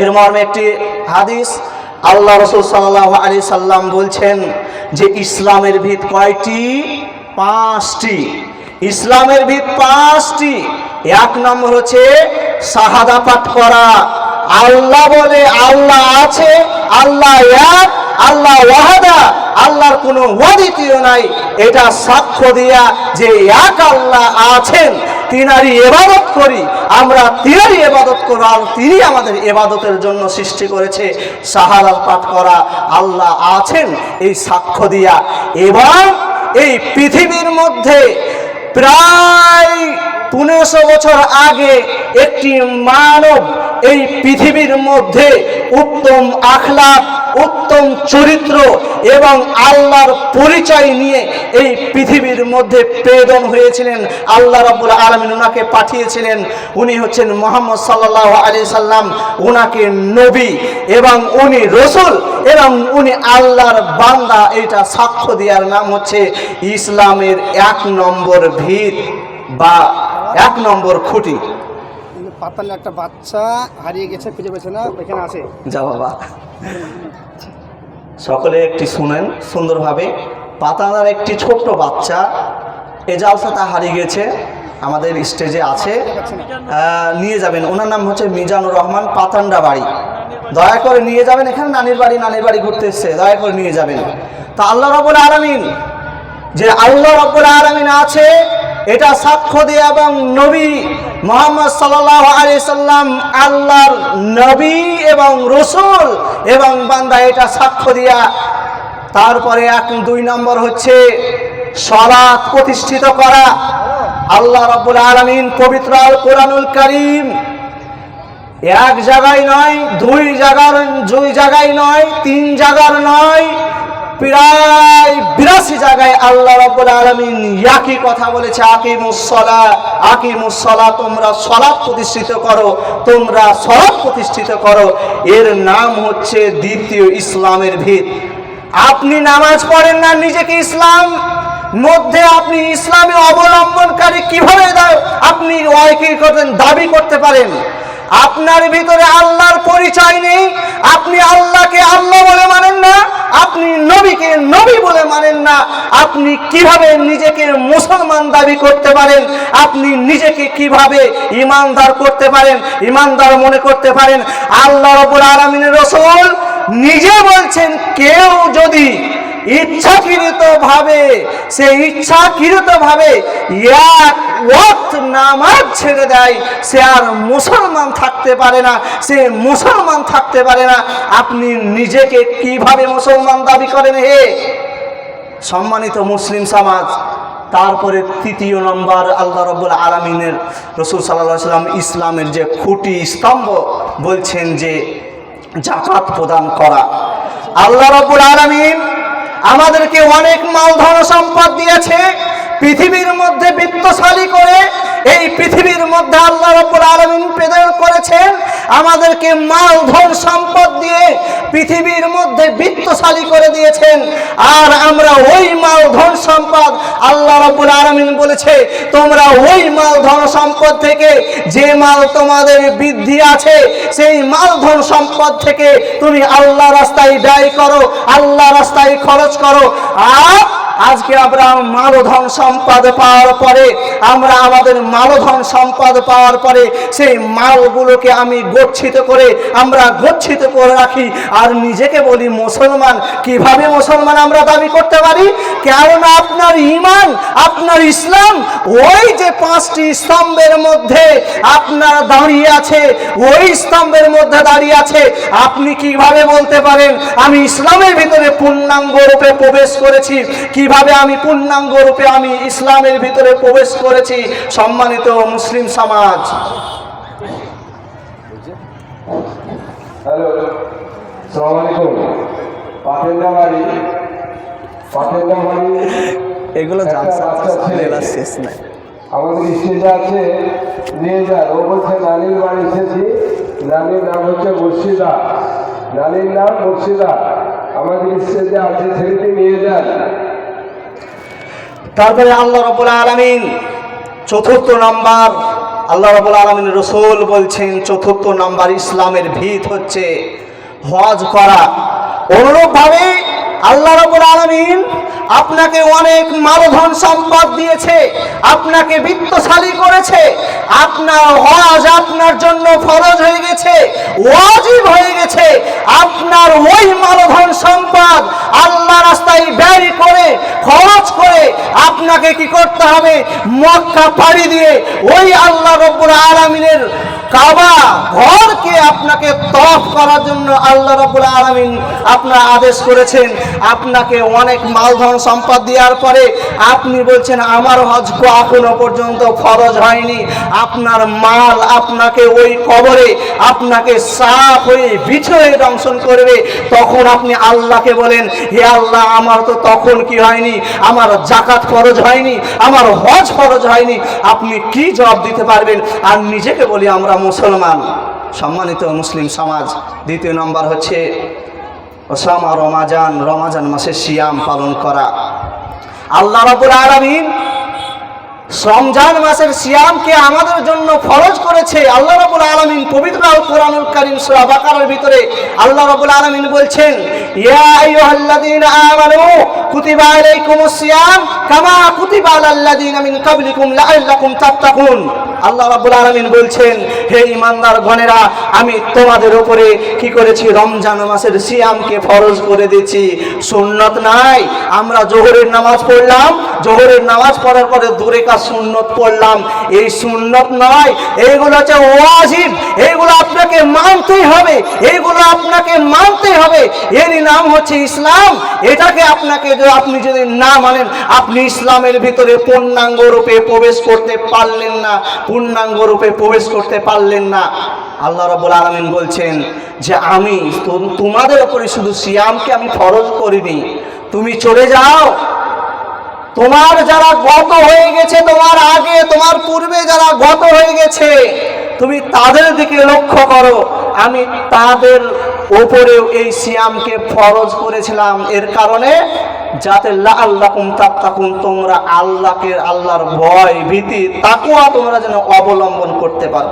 এর মর্মে একটি হাদিস, আল্লাহ রসুল সাল্লাহ আলি সাল্লাম বলছেন যে ইসলামের ভিত কয়টি? পাঁচটি। ইসলামের ভিত পাঁচটি। এক নম্বর হচ্ছে শাহাদা পাঠ করা। আল্লাহ বলে, আল্লাহ আছে, আল্লাহ এক, আল্লাহ ওয়াহাদা, আল্লাহর কোনো ওয়াদিতীয় নাই। এটা সাক্ষ্য দিয়া যে এক আল্লাহ আছেন তিনারই এবাদত করি। আমরা তিনারই এবাদত করব আর তিনি আমাদের এবাদতের জন্য সৃষ্টি করেছে। সাহারা পাঠ করা। আল্লাহ আছেন এই সাক্ষ্য দিয়া। এবার এই পৃথিবীর মধ্যে প্রায় পনেরোশো বছর আগে একটি মানব এই পৃথিবীর মধ্যে উত্তম আখলাক উত্তম চরিত্র এবং আল্লাহর পরিচয় নিয়ে এই পৃথিবীর মধ্যে প্রেরণ হয়েছিলেন। আল্লাহ রাব্বুল আলমিন ওনাকে পাঠিয়েছিলেন। উনি হচ্ছেন মোহাম্মদ সাল্লাহ আলি সাল্লাম। ওনাকে নবী এবং উনি রসুল এবং উনি আল্লাহর বান্দা। এটা সাক্ষ্য দেওয়ার নাম হচ্ছে ইসলামের এক নম্বর ভিত বা এক নম্বর খুঁটি। পাতালে একটা বাচ্চা হারিয়ে গেছে, খুঁজে পেয়েছে না? এখানে আছে। যা বাবা। সকলে একটি শুনেন, সুন্দরভাবে। পাতানার একটি ছোট্ট বাচ্চা, এ জালসাটা হারিয়ে গেছে, আমাদের স্টেজে আছে। নিয়ে যাবেন। ওনার নাম হচ্ছে মিজানুর রহমান, পাতান্ডা বাড়ি। দয়া করে নিয়ে যাবেন এখানে, নানির বাড়ি নানির বাড়ি ঘুরতে এসছে। দয়া করে নিয়ে যাবেন। তা আল্লাহ রবুল আলমিন, যে আল্লাহ রব্বুল আলমিন আছে এটা সাক্ষ্য দিয়ে এবং নবী মোহাম্মদ সাল্লাহ আলি সাল্লাম আল্লাহর নবী এবং রসুল এবং বান্দা এটা সাক্ষ্য দিয়া তারপরে এক দুই নম্বর হচ্ছে সলাৎ প্রতিষ্ঠিত করা। আল্লাহ রব্বুল আলমিন পবিত্র আল কোরআনুল করিম এক জায়গায় নয়, দুই জায়গার দুই জায়গায় নয়, তিন জায়গার নয়, প্রায় বিরাশি আল্লাহ রব্বুল আলমিন একই কথা বলেছে আকিমুসলা আকিমুসলা তোমরা সলাপ প্রতিষ্ঠিত করো, তোমরা সলাপ প্রতিষ্ঠিত করো। এর নাম হচ্ছে দ্বিতীয় ইসলামের ভিত। আপনি নামাজ পড়েন না, নিজেকে ইসলাম মধ্যে আপনি ইসলামে অবলম্বনকারী কীভাবে আপনি ওয়াইকি করতেন, দাবি করতে পারেন। আপনার ভিতরে আল্লাহর পরিচয় নেই, আপনি আল্লাহকে আল্লাহ বলে মানেন না, আপনি নবীকে নবী বলে মানেন না, আপনি কীভাবে নিজেকে মুসলমান দাবি করতে পারেন? আপনি নিজেকে কীভাবে ইমানদার করতে পারেন? ইমানদার মনে করতে পারেন? আল্লাহ রবুল আলমিনের রসুল নিজে বলছেন, কেউ যদি ইচ্ছাকৃত ভাবে সে ইচ্ছাকৃত ভাবে নামাজ ছেড়ে দেয়, সে আর মুসলমান থাকতে পারে না, সে মুসলমান থাকতে পারে না। আপনি নিজেকে কীভাবে মুসলমান দাবি করেন হে? সম্মানিত মুসলিম সমাজ, তারপরে তৃতীয় নম্বর আল্লাহ রব্বুল আলমিনের রসুল সাল্লাহ সাল্লাম ইসলামের যে খুঁটি স্তম্ভ বলছেন যে জাকাত প্রদান করা। আল্লাহ রব্বুল আলমিন আমাদেরকে অনেক মালধন সম্পদ দিয়েছে, পৃথিবীর মধ্যে বৃত্তশালী করে এই পৃথিবীর মধ্যে আল্লাহ রব্বুল আলমিন প্রেরণ করেছেন আমাদেরকে মাল ধন সম্পদ দিয়ে পৃথিবীর মধ্যে বৃত্তশালী করে দিয়েছেন। আর আমরা ওই মাল ধন সম্পদ আল্লাহ রব্বুল আলমিন বলেছে, তোমরা ওই মাল ধন সম্পদ থেকে যে মাল তোমাদের বৃদ্ধি আছে, সেই মাল ধন সম্পদ থেকে তুমি আল্লাহ রাস্তায় ব্যয় করো, আল্লাহ রাস্তায় খরচ করো। আর আজকে আমরা মালধন সম্পদ পাওয়ার পরে, আমরা আমাদের মালধন সম্পদ পাওয়ার পরে, সেই মালগুলোকে আমি গচ্ছিত করে, আমরা গচ্ছিত করে রাখি। আর নিজেকে বলি মুসলমান। কীভাবে মুসলমান আমরা দাবি করতে পারি? কেননা আপনার ইমান আপনার ইসলাম, ওই যে পাঁচটি স্তম্ভের মধ্যে আপনার দাঁড়িয়ে আছে, ওই স্তম্ভের মধ্যে দাঁড়িয়ে আছে। আপনি কীভাবে বলতে পারেন, আমি ইসলামের ভিতরে পূর্ণাঙ্গ রূপে প্রবেশ করেছি। কীভাবে আমি পূর্ণাঙ্গ রূপে আমি ইসলামের ভিতরে প্রবেশ করেছি সম্মানিত মুসলিম সমাজ? হ্যালো বাড়ি এগুলো। শেষ নাই। আমাদের স্টেজে আছে নিয়ে যান ও বলছে নানির বাড়ি এসেছি। নানির নাম হচ্ছে মুর্শিদা। নানির নাম মুর্শিদা। আমাদের স্টেজে আছে ছেলেটি নিয়ে যান। তারপরে আল্লাহ রব্বুল আলমিন চতুর্থ নাম্বার, আল্লাহ রাবুল আলমিন রসুল বলছেন, চতুর্থ নাম্বার ইসলামের ভিত হচ্ছে হজ করা। অনুরূপভাবে আল্লাহ রাবুল আলমিন আপনাকে অনেক মালধন সম্পদ দিয়েছে, আপনাকে বিত্তশালী করেছে, আপনার হজ আপনার জন্য ফরজ হয়ে গেছে, ওয়াজিব হয়ে গেছে, আপনার ওই মালধন সম্পদ আল্লাহ রাস্তায় ব্যয় করে, খরচ করে আপনাকে কি করতে হবে? মক্কা পাড়ি দিয়ে ওই আল্লাহ রব্বুল আলমিনের কাবা ঘরকে আপনাকে তফ করার জন্য আল্লাহ রব্বুল আলমিন আপনার আদেশ করেছেন। আপনাকে অনেক মালধন সম্পদ দেওয়ার পরে আপনি বলছেন, আমার হজ এখনও পর্যন্ত ফরজ হয়নি। আপনার মাল আপনাকে ওই কবরে আপনাকে সাফ হয়ে বিছ হয়ে দংশন করবে। তখন আপনি আল্লাহকে বলেন, হে আল্লাহ, আমার তো তখন কি হয়নি? আমার জাকাত ফরজ হয়নি, আমার হজ ফরজ হয়নি। আপনি কি জবাব দিতে পারবেন? আর নিজেকে বলি, আমরা মুসলমান সম্মানিত মুসলিম সমাজ, দ্বিতীয় নম্বর হচ্ছে ওসামা রমাজান রমাজান মাসে সিয়াম পালন করা। আল্লাহ রাবুল আলমিন রমজান মাসের সিয়ামকে আমাদের জন্য ফরজ করেছে। আল্লাহ রাবুল আলমিন পবিত্র কোরআনুল করিম সূরা ভিতরে আল্লাহ রাবুল আলমিন বলছেন, ইয়া কুতিবা কামা কুতিবা আলাল্লাযীনা মিন ক্বাবলিকুম তাত্তাকুন। আল্লাহ রাবুল আলমিন বলছেন, হে ইমানদার গণেরা আমি তোমাদের উপরে কি করেছি? রমজান মাসের সিয়ামকে ফরজ করে দিয়েছি। সুন্নত নাই। আমরা জোহরের নামাজ পড়লাম। জোহরের নামাজ পড়ার পরে দূরে কাজ সুন্নত পড়লাম? এই সুন্নত নয় এইগুলো হচ্ছে ওয়াজিব। এইগুলো আপনাকে মানতেই হবে। এইগুলো আপনাকে মানতেই হবে। এরই নাম হচ্ছে ইসলাম। এটাকে আপনাকে আপনি যদি না মানেন, আপনি ইসলামের ভিতরে পূর্ণাঙ্গ রূপে প্রবেশ করতে পারলেন না। পূর্ণাঙ্গ রূপে প্রবেশ করতে পারলেন না। আল্লাহ রাবুল আলমিন বলছেন যে, আমি তোমাদের ওপরে শুধু সিয়ামকে আমি ফরজ করিনি। তুমি চলে যাও। তোমার যারা গত হয়ে গেছে, তোমার আগে, তোমার পূর্বে যারা গত হয়ে গেছে, তুমি তাদের দিকে লক্ষ্য করো। আমি তাদের ওপরেও এই সিয়ামকে ফরজ করেছিলাম। এর কারণে যাতে লাল্লাকুম তাকুন তোমরা আল্লাহকে, আল্লাহর ভয়, ভীতি, তাকুয়া তোমরা যেন অবলম্বন করতে পারো।